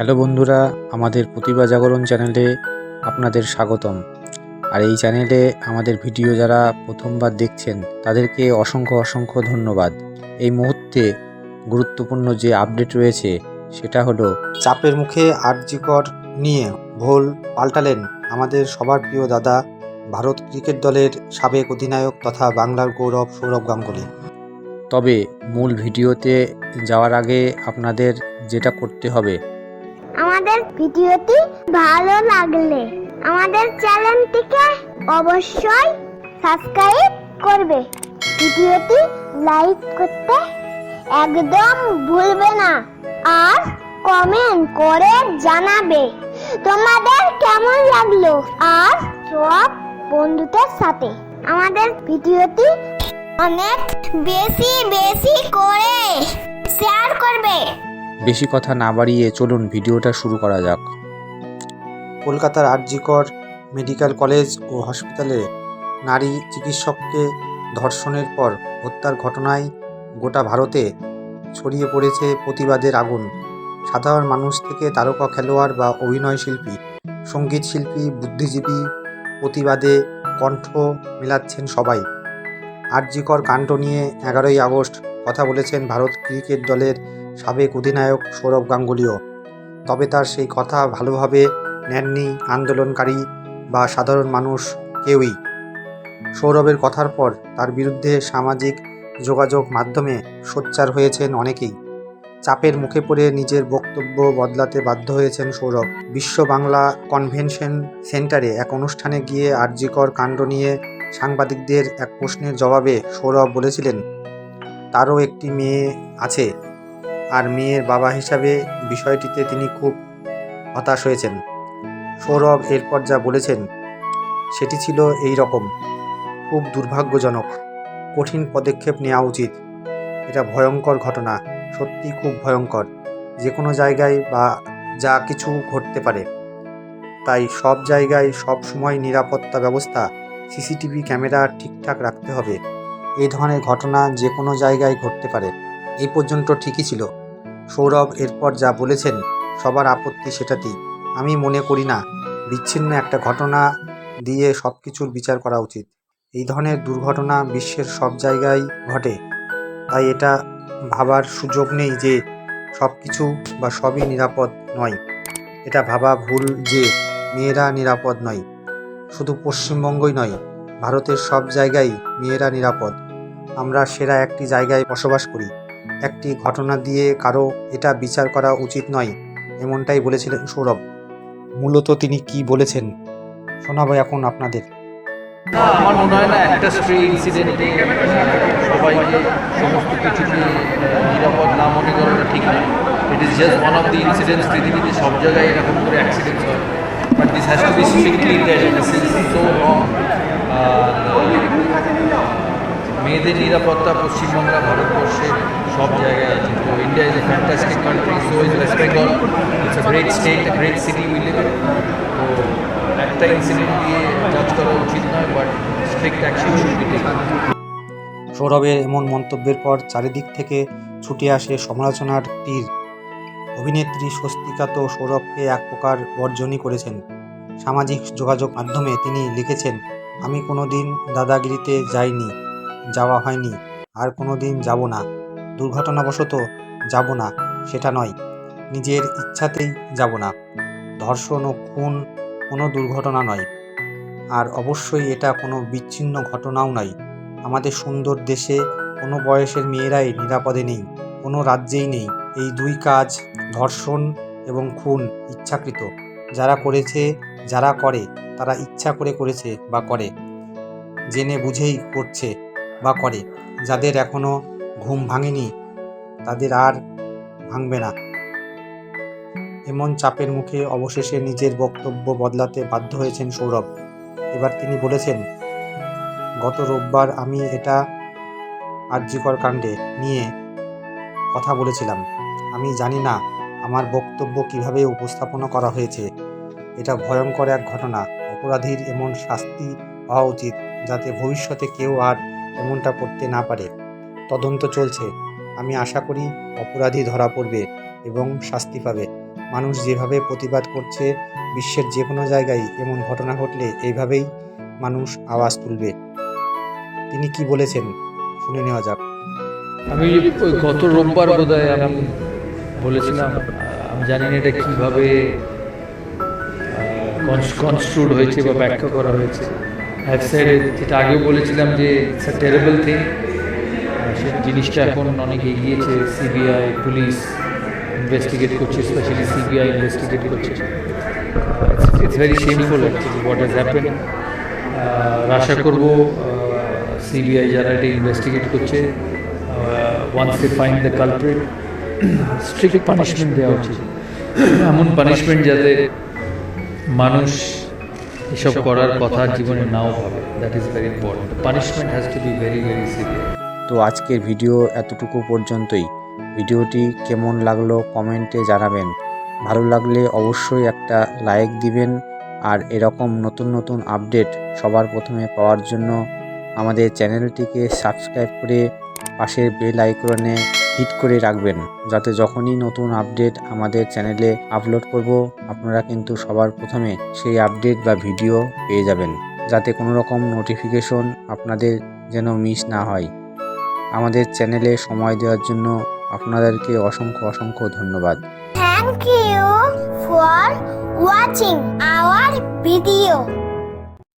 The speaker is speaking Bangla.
হ্যালো বন্ধুরা, আমাদের প্রতিভা জাগরণ চ্যানেলে আপনাদের স্বাগতম। আর এই চ্যানেলে আমাদের ভিডিও যারা প্রথমবার দেখছেন, তাদেরকে অসংখ্য অসংখ্য ধন্যবাদ। এই মুহূর্তে গুরুত্বপূর্ণ যে আপডেট রয়েছে, সেটা হলো চাপের মুখে আরজিকর নিয়ে ভোল পাল্টালেন আমাদের সবার প্রিয় দাদা ভারত ক্রিকেট দলের সাবেক অধিনায়ক তথা বাংলার গৌরব সৌরভ গাঙ্গুলি। তবে মূল ভিডিওতে যাওয়ার আগে আপনাদের যেটা করতে হবে আমাদের ভিডিওটি ভালো লাগলে আমাদের চ্যানেলটিকে অবশ্যই সাবস্ক্রাইব করবে। ভিডিওটি লাইক করতে একদম ভুলবে না আর কমেন্ট করে জানাবে তোমাদের কেমন লাগল আর সব বন্ধুদের সাথে। আমাদের ভিডিওটি অনেক বেশি বেশি করে শেয়ার করবে। বেশি কথা না বাড়িয়ে চলুন ভিডিওটা শুরু করা যাক। কলকাতার আরজিকর মেডিকেল কলেজ ও হসপিটালে নারী চিকিৎসককে ধর্ষণের পর হত্যার ঘটনায় গোটা ভারতে ছড়িয়ে পড়েছে প্রতিবাদের আগুন। সাধারণ মানুষ থেকে তারকা, খেলোয়াড় বা অভিনয় শিল্পী, সংগীত শিল্পী, বুদ্ধিজীবী প্রতিবাদে কণ্ঠ মেলাচ্ছেন সবাই। আরজিকর কাণ্ড নিয়ে এগারোই আগস্ট কথা বলেছেন ভারত ক্রিকেট দলের সাবেক অধিনায়ক সৌরভ গাঙ্গুলিও। তবে তার সেই কথা ভালোভাবে নেননি আন্দোলনকারী বা সাধারণ মানুষ কেউই। সৌরভের কথার পর তার বিরুদ্ধে সামাজিক যোগাযোগ মাধ্যমে সোচ্চার হয়েছেন অনেকেই। চাপের মুখে পড়ে নিজের বক্তব্য বদলাতে বাধ্য হয়েছেন সৌরভ। বিশ্ব বাংলা কনভেনশন সেন্টারে এক অনুষ্ঠানে গিয়ে আর্যিকর কাণ্ড নিয়ে সাংবাদিকদের এক প্রশ্নের জবাবে সৌরভ বলেছিলেন, তারও একটি মেয়ে আছে। আর মেয়ের বাবা হিসাবে বিষয়টিতে তিনি খুব হতাশ হয়েছেন। সৌরভ এরপর যা বলেছেন, সেটি ছিল এই রকম। খুব দুর্ভাগ্যজনক। কঠিন পদক্ষেপ নেওয়া উচিত। এটা ভয়ঙ্কর ঘটনা সত্যি খুব ভয়ঙ্কর। যে কোনো জায়গায় বা যা কিছু ঘটতে পারে। তাই সব জায়গায় সব সময় নিরাপত্তা ব্যবস্থা, সিসিটিভি ক্যামেরা ঠিকঠাক রাখতে হবে। এই ধরনের ঘটনা যে কোনো জায়গায় ঘটতে পারে। এই পর্যন্ত ঠিকই ছিল। সৌরভ এরপর যা বলেছেন, সবার আপত্তি সেটাতেই। আমি মনে করি না, বিচ্ছিন্ন একটা ঘটনা দিয়ে সব কিছুর বিচার করা উচিত। এই ধরনের দুর্ঘটনা বিশ্বের সব জায়গায় ঘটে। তাই এটা ভাবার সুযোগ নেই যে সব কিছু বা সবই নিরাপদ নয়। এটা ভাবা ভুল যে মেয়েরা নিরাপদ নয়। শুধু পশ্চিমবঙ্গই নয়, ভারতের সব জায়গায় মেয়েরা নিরাপদ। আমরা সেরা একটি জায়গায় বসবাস করি। একটি ঘটনা দিয়ে কারও এটা বিচার করা উচিত নয়, এমনটাই বলেছিলেন সৌরভ। মূলত তিনি কি বলেছেন, শোনাবো এখন আপনাদের। আমার মনে হয় না, একটা স্ত্রী ইনসিডেন্টে সবাইকে সমস্ত কিছুকে নিরাপদ না মনে করাটা ঠিক নয় it is just one of the incidents পৃথিবীতে সব জায়গায় এরকম করে অ্যাক্সিডেন্টস হয়। But this has to be strictly this so মেয়েদের নিরাপত্তা পশ্চিমবাংলা ভারতবর্ষের সব জায়গায় আছে। তো India is a fantastic country so is West Bengal it's a great state a great city we live তো একটা ইনসিডেন্ট দিয়ে জাজ করা উচিত নয় but strict action should be taken সৌরভের এমন মন্তব্যের পর চারিদিক থেকে ছুটে আসে সমালোচনার তীর। অভিনেত্রী স্বস্তিকা তো সৌরভকে এক প্রকার বর্জনই করেছেন। সামাজিক যোগাযোগ মাধ্যমে তিনি লিখেছেন, আমি কোনো দিন দাদাগিরিতে যাইনি। যাওয়া হয়নি। আর কোনো দিন যাব না। দুর্ঘটনাবশত যাব না, সেটা নয়। নিজের ইচ্ছাতেই যাব না। ধর্ষণ ও খুন কোনো দুর্ঘটনা নয়। আর অবশ্যই এটা কোনো বিচ্ছিন্ন ঘটনাও নয়। আমাদের সুন্দর দেশে কোনো বয়সের মেয়েরাই নিরাপদে নেই, কোনো রাজ্যেই নেই। এই দুই কাজ, ধর্ষণ এবং খুন, ইচ্ছাকৃত। যারা করেছে, যারা করে, তারা ইচ্ছা করে করেছে বা করে। জেনে বুঝেই করছে। বা করে। যাদের এখনও ঘুম ভাঙেনি, তাদের আর ভাঙবে না। এমন চাপের মুখে অবশেষে নিজের বক্তব্য বদলাতে বাধ্য হয়েছেন সৌরভ। এবার তিনি বলেছেন, গত রোববার আমি এটা আর্যিকর কাণ্ডে নিয়ে কথা বলেছিলাম। আমি জানি না আমার বক্তব্য কীভাবে উপস্থাপনা করা হয়েছে। এটা ভয়ঙ্কর এক ঘটনা। অপরাধীর এমন শাস্তি হওয়া উচিত যাতে ভবিষ্যতে কেউ আর এমনটা করতে না পারে। তদন্ত চলছে। আমি আশা করি অপরাধী ধরা পড়বে এবং শাস্তি পাবে। মানুষ যেভাবে প্রতিবাদ করছে, বিশ্বের যে কোনো জায়গায় এমন ঘটনা ঘটলে এইভাবেই মানুষ আওয়াজ তুলবে। তিনি কি বলেছেন? শুনে নেওয়া যাক। আমি গত রোববার বোধ আমি বলেছিলাম, আমি জানি না এটা কীভাবে কনস্ট্রুড হয়েছে বা ব্যাখ্যা করা হয়েছে। এক সাইডে যেটা আগেও বলেছিলাম যে ইটস আ টেরেবল থিং সেই জিনিসটা এখন অনেক এগিয়েছে সিবিআই পুলিশ ইনভেস্টিগেট করছে স্পেশালি সিবিআই ইনভেস্টিগেট করছে। It's very shameful actually what has happen আশা করব সিবিআই যারা এটা ইনভেস্টিগেট করছে once they find the culprit strict punishment দেওয়া উচিত। এমন পানিশমেন্ট যাতে মানুষ এসব করার কথা জীবনে নাও ভাবে। That is very important punishment has to be very very severe তো আজকের ভিডিও এতটুকু পর্যন্তই। ভিডিওটি কেমন লাগল কমেন্টে জানাবেন। ভালো লাগলে অবশ্যই একটা লাইক দিবেন। আর এরকম নতুন নতুন আপডেট সবার প্রথমে পাওয়ার জন্য আমাদের চ্যানেলটিকে সাবস্ক্রাইব করে পাশের বেল আইকনে হিট করে রাখবেন যাতে যখনই নতুন আপডেট আমাদের চ্যানেলে আপলোড করব, আপনারা কিন্তু সবার প্রথমে সেই আপডেট বা ভিডিও পেয়ে যাবেন। যাতে কোনো রকম নোটিফিকেশন আপনাদের যেন মিস না হয়। আমাদের চ্যানেলে সময় দেওয়ার জন্য আপনাদেরকে অসংখ্য অসংখ্য ধন্যবাদ। Thank you for watching our video.